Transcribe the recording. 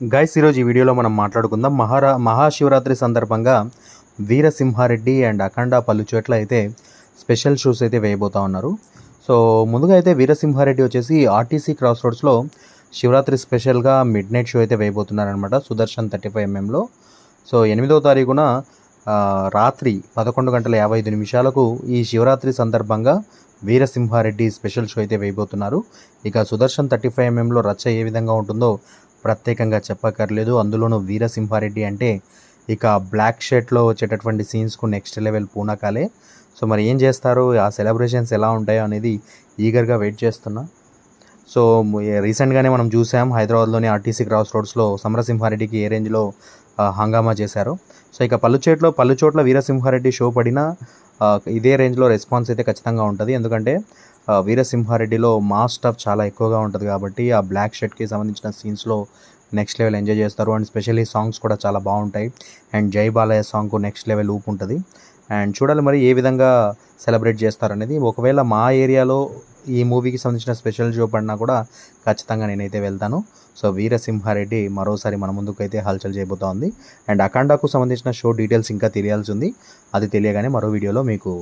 Guys ఈరోజు ఈ వీడియోలో మనం మాట్లాడుకుందాం. మహారా మహాశివరాత్రి సందర్భంగా వీరసింహారెడ్డి అండ్ అఖండ పలు చోట్ల అయితే స్పెషల్ షోస్ అయితే వేయబోతా ఉన్నారు. సో ముందుగా అయితే వీరసింహారెడ్డి వచ్చేసి ఆర్టీసీ క్రాస్ రోడ్స్లో శివరాత్రి స్పెషల్గా మిడ్ నైట్ షో అయితే వేయబోతున్నారనమాట సుదర్శన్ థర్టీ ఫైవ్ ఎంఎంలో సో ఎనిమిదో తారీఖున రాత్రి పదకొండు గంటల యాభై ఐదు నిమిషాలకు ఈ శివరాత్రి సందర్భంగా వీరసింహారెడ్డి స్పెషల్ షో అయితే వేయబోతున్నారు. ఇక సుదర్శన్ థర్టీ ఫైవ్ ఎంఎంలో రచ్చ ఏ విధంగా ఉంటుందో ప్రత్యేకంగా చెప్పక్కర్లేదు. అందులోనూ వీరసింహారెడ్డి అంటే ఇక బ్లాక్ షర్ట్లో వచ్చేటటువంటి సీన్స్కు నెక్స్ట్ లెవెల్ పూనకాలే. సో మరి ఏం చేస్తారు? ఆ సెలబ్రేషన్స్ ఎలా ఉంటాయో అనేది ఈగర్గా వెయిట్ చేస్తున్నా. సో రీసెంట్గానే మనం చూసాం హైదరాబాద్లోని ఆర్టీసీ క్రాస్ రోడ్స్లో సమరసింహారెడ్డికి ఏ రేంజ్లో హంగామా చేశారు. సో ఇక పలుచేట్లో పలుచోట్ల వీరసింహారెడ్డి షో పడినా ఇదే రేంజ్లో రెస్పాన్స్ అయితే ఖచ్చితంగా ఉంటుంది. ఎందుకంటే వీరసింహారెడ్డిలో మాస్ స్టఫ్ చాలా ఎక్కువగా ఉంటుంది కాబట్టి ఆ బ్లాక్ షర్ట్కి సంబంధించిన సీన్స్లో నెక్స్ట్ లెవెల్ ఎంజాయ్ చేస్తారు. అండ్ స్పెషల్లీ సాంగ్స్ కూడా చాలా బాగుంటాయి. అండ్ జై బాలయ్య సాంగ్కు నెక్స్ట్ లెవెల్ ఊపు ఉంటుంది. అండ్ చూడాలి మరి ఏ విధంగా సెలబ్రేట్ చేస్తారనేది. ఒకవేళ మా ఏరియాలో ఈ మూవీకి సంబంధించిన స్పెషల్ షో పడినా కూడా ఖచ్చితంగా నేనైతే వెళ్తాను. సో వీరసింహారెడ్డి మరోసారి మన ముందుకు అయితే హల్చల్ చేయబోతా ఉంది అండ్ అఖండాకు సంబంధించిన షో డీటెయిల్స్ ఇంకా తెలియాల్సి ఉంది. అది తెలియగానే మరో వీడియోలో మీకు